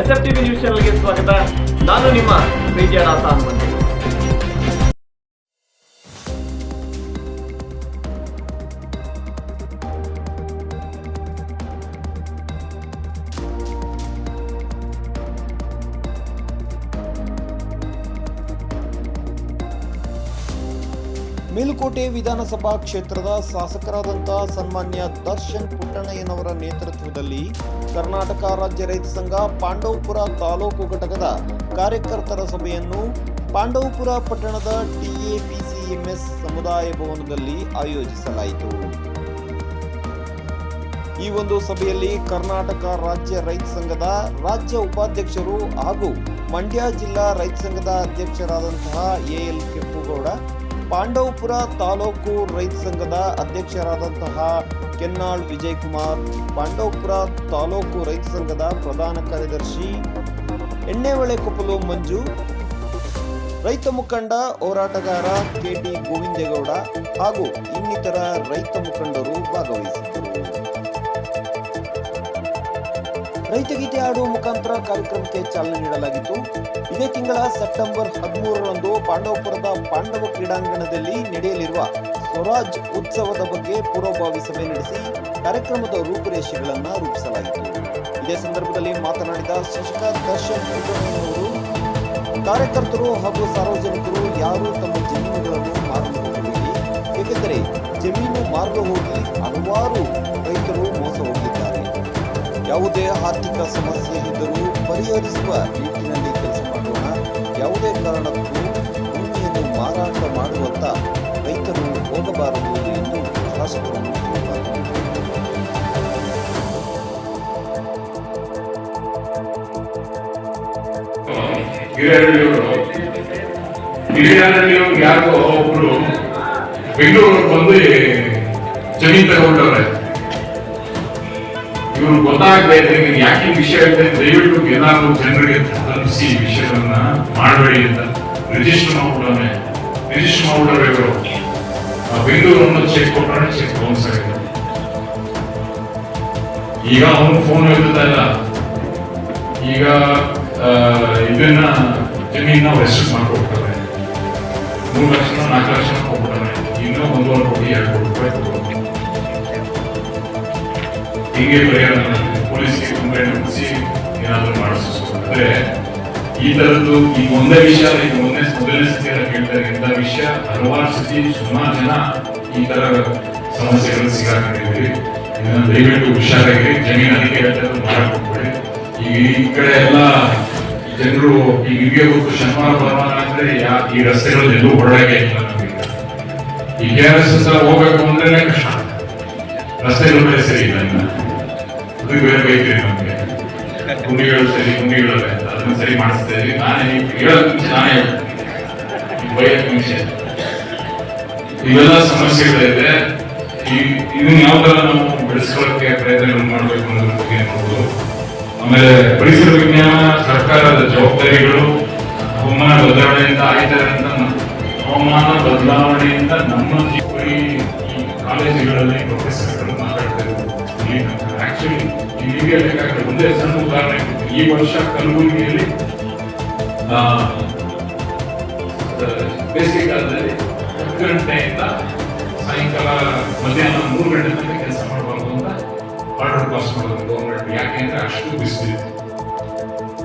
S F TV news ಚಾನಲ್ಗೆ ಸ್ವಾಗತ. ನಾನು ನಿಮ್ಮ ಪ್ರೀತಿಯ ದಾಸ ಹನುಮಂತ ಮೇಲುಕೋಟೆ ವಿಧಾನಸಭಾ ಕ್ಷೇತ್ರದ ಶಾಸಕರಾದಂಥ ಸನ್ಮಾನ್ಯ ದರ್ಶನ್ ಪುಟ್ಟಣ್ಣಯ್ಯನವರ ನೇತೃತ್ವದಲ್ಲಿ ಕರ್ನಾಟಕ ರಾಜ್ಯ ರೈತ ಸಂಘ ಪಾಂಡವಪುರ ತಾಲೂಕು ಘಟಕದ ಕಾರ್ಯಕರ್ತರ ಸಭೆಯನ್ನು ಪಾಂಡವಪುರ ಪಟ್ಟಣದ ಟಿಎಪಿಸಿಎಂಎಸ್ ಸಮುದಾಯ ಭವನದಲ್ಲಿ ಆಯೋಜಿಸಲಾಯಿತು. ಈ ಒಂದು ಸಭೆಯಲ್ಲಿ ಕರ್ನಾಟಕ ರಾಜ್ಯ ರೈತ ಸಂಘದ ರಾಜ್ಯ ಉಪಾಧ್ಯಕ್ಷರು ಹಾಗೂ ಮಂಡ್ಯ ಜಿಲ್ಲಾ ರೈತ ಸಂಘದ ಅಧ್ಯಕ್ಷರಾದಂತಹ ಎಎಲ್ ಕೆಂಪುಗೌಡ ಪಾಂಡವಪುರ ತಾಲೂಕು ರೈತ ಸಂಘದ ಅಧ್ಯಕ್ಷರಾದಂತಹ ಕೆನ್ನಾಳ್ ವಿಜಯ್ ಕುಮಾರ್ ಪಾಂಡವಪುರ ತಾಲೂಕು ರೈತ ಸಂಘದ ಪ್ರಧಾನ ಕಾರ್ಯದರ್ಶಿ ಎಣ್ಣೆವಳೆ ಕೊಪ್ಪಲು ಮಂಜು, ರೈತ ಮುಖಂಡ ಹೋರಾಟಗಾರ ಕೆಟಿ ಗೋವಿಂದೇಗೌಡ ಹಾಗೂ ಇನ್ನಿತರ ರೈತ ಮುಖಂಡರು ಭಾಗವಹಿಸಿದ್ದರು. ರೈತಗೀತೆ ಆಡುವ ಮುಖಾಂತರ ಕಾರ್ಯಕ್ರಮಕ್ಕೆ ಚಾಲನೆ ನೀಡಲಾಗಿತ್ತು. ಇದೇ ತಿಂಗಳ ಸೆಪ್ಟೆಂಬರ್ ಹದಿಮೂರರಂದು ಪಾಂಡವಪುರದ ಪಾಂಡವ ಕ್ರೀಡಾಂಗಣದಲ್ಲಿ ನಡೆಯಲಿರುವ ಸ್ವರಾಜ್ ಉತ್ಸವದ ಬಗ್ಗೆ ಪೂರ್ವಭಾವಿ ಸಭೆ ನಡೆಸಿ ಕಾರ್ಯಕ್ರಮದ ರೂಪುರೇಷೆಗಳನ್ನು ರೂಪಿಸಲಾಯಿತು. ಇದೇ ಸಂದರ್ಭದಲ್ಲಿ ಮಾತನಾಡಿದ ಶಶಿಕ ದರ್ಶನ್ ಅವರು ಕಾರ್ಯಕರ್ತರು ಹಾಗೂ ಸಾರ್ವಜನಿಕರು ಯಾರು ತಮ್ಮ ಜಮೀನುಗಳನ್ನು ಮಾರಲು ಏಕೆಂದರೆ ಜಮೀನು ಮಾರಲು ಹೋಗಿ ಹಲವಾರು ರೈತರು ಮೋಸ ಹೋಗಿದ್ದಾರೆ. ಯಾವುದೇ ಆರ್ಥಿಕ ಸಮಸ್ಯೆ ಇದ್ದರೂ ಪರಿಹರಿಸುವ ಹೋಗಬಾರದು ಎಂದು ಶಾಸಕರನ್ನು ಹೇಳಿದ್ದಾರೆ. ಯಾರೋ ಒಬ್ರು ಬೆಂಗಳೂರಿಗೆ ಬಂದು ಜಮೀನ್ ತಗೊಂಡವ್ರೆ ಇವ್ರು ಗೊತ್ತಾಗದೆ ಯಾಕೆ ವಿಷಯ ಇದೆ ದಯವಿಟ್ಟು ಏನಾದ್ರು ಜನರಿಗೆ ತಲುಪಿಸಿ ವಿಷಯವನ್ನ ಮಾಡಬೇಡಿ ಅಂತ ರಿಜಿಸ್ಟರ್ ಮಾಡ್ಬಿಡೋನೆ ರಿಜಿಸ್ಟರ್ ಮಾಡ್ಬಿಡೋರು ಬೆಂಗಳೂರನ್ನು ಚೆಕ್ ಕೊಟ್ಟರೆ ಚೆಕ್ ಬೌನ್ಸ್ ಈಗ ಅವನು ಫೋನ್ ಎತ್ತುತ್ತಾ ಇಲ್ಲ ಈಗ ಇದನ್ನ ಜಮೀನ ರೆಸ್ಟ್ ಮಾಡ್ಕೊಡ್ತಾರೆ. ಮೂರು ಲಕ್ಷ ನಾಲ್ಕು ಲಕ್ಷ ಕೊಡ್ತಾರೆ. ಇನ್ನೂ ಒಂದೂವರೆ ಕೋಟಿ, ಎರಡು ಕೋಟಿ ರೂಪಾಯಿ ಕೊಡ್ತಾರೆ. ಹೀಗೆ ಪರಿಹಾರ ಪೊಲೀಸ್ಗೆ ಕಂಪ್ಲೇಂಟ್ ಮುಗಿಸಿ ಏನಾದರೂ ಮಾಡಿಸ್ಬೋದು ಅಂದ್ರೆ ಈ ತರದ್ದು ಈಗ ಒಂದೇ ವಿಷಯ ಸತಿ ಕೇಳ್ತಾರೆ. ಇಂಥ ವಿಷಯ? ಹಲವಾರು ಸತಿ ಸುಮಾರು ಜನ ಈ ತರ ಸಮಸ್ಯೆಗಳು ಸಿಗಾಕೊಂಡಿದ್ದೀವಿ ಇದನ್ನು ದಯವಿಟ್ಟು ಹುಷಾರಾಗಿ ಜಮೀನು ಅದಕ್ಕೆ ಹೇಳ್ತಾರೆ ಮಾಡಕ್ ಈಗ ಈ ಕಡೆ ಎಲ್ಲ ಜನರು ಈಗ ನಿಮಗೆ ಗೊತ್ತು ಶನಿವಾರ ಭಾನುವಾರ ಅಂದ್ರೆ ಈ ರಸ್ತೆಗಳಲ್ಲಿ ಎಲ್ಲೂ ಹೊರಡಕ್ಕೆ ಇಲ್ಲ ಈ ಕೆ ಆರ್ ಎಸ್ ಹೋಗ್ಬೇಕು ಅಂದ್ರೆ ಕಷ್ಟ. ರಸ್ತೆಗಳು ಸರಿ ಇಲ್ಲ ಇನ್ನ. ಅದು ಬೇರೆ ಬೈತೀರಿ ನಮಗೆ. ಗುಂಡಿಗಳು ಸರಿ, ಗುಂಡಿಗಳವೆ. ಅದನ್ನ ಸರಿ ಮಾಡಿಸ್ತಾ ಇದೀವಿ ನಾನೇ ಹೇಳೋದು ನಾನೇ ಹೇಳ್ತೀನಿ. ಮುಂಚೆ ಇವೆಲ್ಲ ಸಮಸ್ಯೆಗಳಿದೆ ಇದನ್ನ ಯಾವ ತರ ನಾವು ಬೆಳೆಸ್ಕೊಳ್ಳೋಕೆ ಪ್ರಯತ್ನಗಳು ಮಾಡಬೇಕು ಅನ್ನೋದ್ರ ಬಗ್ಗೆ ನೋಡಬಹುದು ಆಮೇಲೆ ಪರಿಸರ ವಿಜ್ಞಾನ, ಸರ್ಕಾರದ ಜವಾಬ್ದಾರಿಗಳು, ಹವಾಮಾನ ಬದಲಾವಣೆಯಿಂದ ಆಯ್ತಾರೆ ಅಂತ ಹವಾಮಾನ ಬದಲಾವಣೆಯಿಂದ ನಮ್ಮ ಈ ಕಾಲೇಜುಗಳಲ್ಲಿ ಪ್ರೊಫೆಸರ್ಗಳು ಮಾತಾಡ್ತಾ ಇರ್ಬೋದು ಒಂದೇ ಸಣ್ಣ ಉದಾಹರಣೆ, ಈ ವರ್ಷ ಕಲಬುರಗಿಯಲ್ಲಿ ಹತ್ತು ಗಂಟೆಯಿಂದ ಸಾಯಂಕಾಲ ಮಧ್ಯಾಹ್ನ ಮೂರು ಗಂಟೆ ತನಕ ಕೆಲಸ ಮಾಡಬಾರ್ದು ಅಂತ ಆರ್ಡರ್ ಪಾಸ್ ಮಾಡೋದು ಗೌರ್ಮೆಂಟ್ ಯಾಕೆಂದ್ರೆ ಅಷ್ಟು ಬಿಸಿ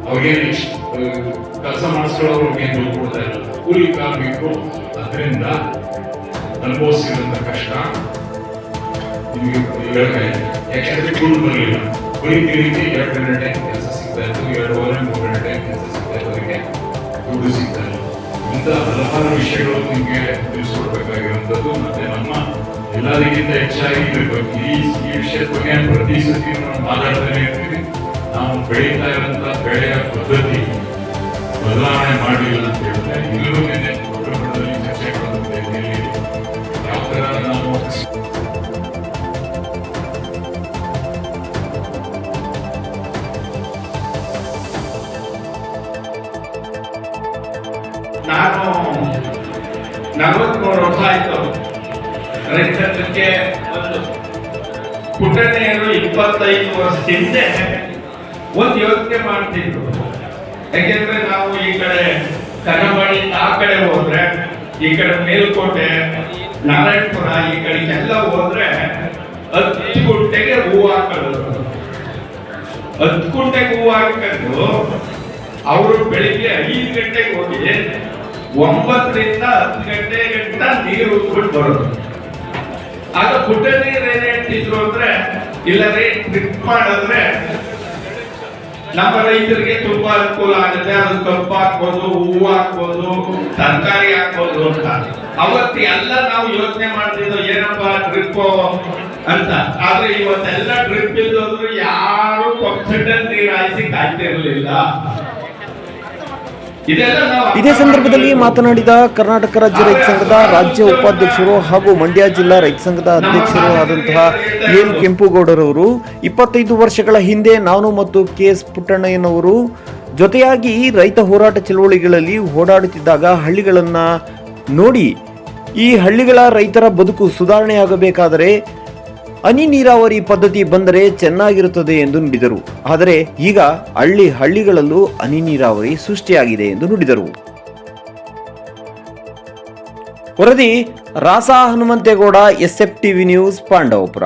ಅವ್ರಿಗೇನು ಕೆಲಸ ಮಾಡಿಸ್ಕೊಳ್ಳೋರ್ಗೆ ಏನು ದುಡ್ಡು ಕೊಡ್ತಾ ಇಲ್ಲ. ಕೂಲಿ ಕಾರ್ಮಿಕರು ಅದರಿಂದ ಅನುಭವಿಸಿರುವಂತ ಕಷ್ಟ ನಿಮಗೆ ಹೇಳ್ತಾಯಿದೆ ಯಾಕೆಂದ್ರೆ ಕೂಲಿ ಬರಲಿಲ್ಲ ಬರೀ ತಿರುಗಿ ಎರಡು ಗಂಟೆ ಕೆಲಸ ಸಿಗ್ತಾ ಇತ್ತು. ಎರಡೂವರೆ, ಮೂರು ಗಂಟೆ ಕೆಲಸ ಸಿಗ್ತಾ ಅವರಿಗೆ ದುಡ್ಡು ಸಿಗ್ತಾ ಇಲ್ಲ. ಹಲವಾರು ವಿಷಯಗಳು ನಿಮಗೆ ತಿಳಿಸ್ಕೊಡ್ಬೇಕಾಗಿರುವಂಥದ್ದು ಮತ್ತೆ ನಮ್ಮ ಎಲ್ಲದಕ್ಕಿಂತ ಹೆಚ್ಚಾಗಿ ಈ ಈ ವಿಷಯದ ಬಗ್ಗೆ ಪ್ರತಿ ಸತಿ ನಾವು ಮಾತಾಡ್ತಾನೆ ಇರ್ತೀವಿ ನಾವು ಬೆಳೀತಾ ಇರುವಂತ ಬೆಳೆಯ ಪದ್ಧತಿ ಬದಲಾವಣೆ ಮಾಡಲಿಲ್ಲ ಅಂತ ಹೇಳಿದ್ರೆ ಇಲ್ಲೂ ನಿನ್ನೆ ಯಾವ ತರ ನಾವು ನಲವತ್ಮೂರು ವರ್ಷ ಆಯ್ತು. ರೈತರಿಗೆ ಒಂದು ಪುಟ್ಟಣ್ಣೆಯರು ಇಪ್ಪತ್ತೈದು ವರ್ಷ ಹಿಂದೆ ಒಂದು ಯೋಚನೆ ಮಾಡ್ತಿದ್ರು. ಯಾಕೆಂದ್ರೆ ನಾವು ಈ ಕಡೆ ಕನ್ನಂಬಾಡಿ ಆ ಕಡೆ ಹೋದ್ರೆ, ಈ ಕಡೆ ಮೇಲ್ಕೋಟೆ, ನಾರಾಯಣಪುರ, ಈ ಕಡೆ ಎಲ್ಲ ಹೋದ್ರೆ ಹತ್ತು ಗುಂಟೆಗೆ ಹೂ ಹಾಕೋದು ಹತ್ತು ಗುಂಟೆಗೆ ಹೂ ಹಾಕೊಂಡು ಅವರು ಬೆಳಿಗ್ಗೆ ಐದು ಗಂಟೆಗೆ ಹೋಗಿ ಒಂಬತ್ತರಿಂದ ಹತ್ತು ಗಂಟೆ ಗಂಟ ನೀರು ಉತ್ಬಿಟ್ಟು ಬರೋದು. ಆಗ ಪುಟ್ಟ ನೀರು ಏನೇ ಅಂದ್ರೆ ಇಲ್ಲ ರೀ ಟ್ರಿಪ್ ಮಾಡಿದ್ರೆ ನಮ್ಮ ರೈತರಿಗೆ ತುಂಬಾ ಅನುಕೂಲ ಆಗುತ್ತೆ. ಅದು ಕಬ್ಬು ಹಾಕ್ಬೋದು, ಹೂವು ಹಾಕ್ಬೋದು, ತರಕಾರಿ ಹಾಕ್ಬೋದು ಅಂತ. ಅವತ್ತು ಎಲ್ಲ ನಾವು ಯೋಚನೆ ಮಾಡ್ತಿದ್ದೋ ಏನಪ್ಪ ಟ್ರಿಪ್ ಅಂತ. ಆದ್ರೆ ಇವತ್ತೆಲ್ಲ ಟ್ರಿಪ್ ಇಲ್ಲದ್ರು ಯಾರು ನೀರು ಹಾಯಿಸಿ ಕಾಯ್ತಿರ್ಲಿಲ್ಲ. ಇದೇ ಸಂದರ್ಭದಲ್ಲಿ ಮಾತನಾಡಿದ ಕರ್ನಾಟಕ ರಾಜ್ಯ ರೈತ ಸಂಘದ ರಾಜ್ಯ ಉಪಾಧ್ಯಕ್ಷರು ಹಾಗೂ ಮಂಡ್ಯ ಜಿಲ್ಲಾ ರೈತ ಸಂಘದ ಅಧ್ಯಕ್ಷರು ಆದಂತಹ ಎಲ್ ಕೆಂಪುಗೌಡರವರು. ಇಪ್ಪತ್ತೈದು ವರ್ಷಗಳ ಹಿಂದೆ ನಾನು ಮತ್ತು ಕೆ ಎಸ್ ಪುಟ್ಟಣ್ಣಯ್ಯನವರು ಜೊತೆಯಾಗಿ ರೈತ ಹೋರಾಟ ಚಳವಳಿಗಳಲ್ಲಿ ಓಡಾಡುತ್ತಿದ್ದಾಗ ಹಳ್ಳಿಗಳನ್ನು ನೋಡಿ ಈ ಹಳ್ಳಿಗಳ ರೈತರ ಬದುಕು ಸುಧಾರಣೆಯಾಗಬೇಕಾದರೆ ಹನಿ ನೀರಾವರಿ ಪದ್ಧತಿ ಬಂದರೆ ಚೆನ್ನಾಗಿರುತ್ತದೆ ಎಂದು ನುಡಿದರು. ಆದರೆ ಈಗ ಹಳ್ಳಿ ಹಳ್ಳಿಗಳಲ್ಲೂ ಹನಿ ನೀರಾವರಿ ಸೃಷ್ಟಿಯಾಗಿದೆ ಎಂದು ನುಡಿದರು. ವರದಿ ರಾಸಾ Hanumanthegowda, SF TV news, Pandavapura.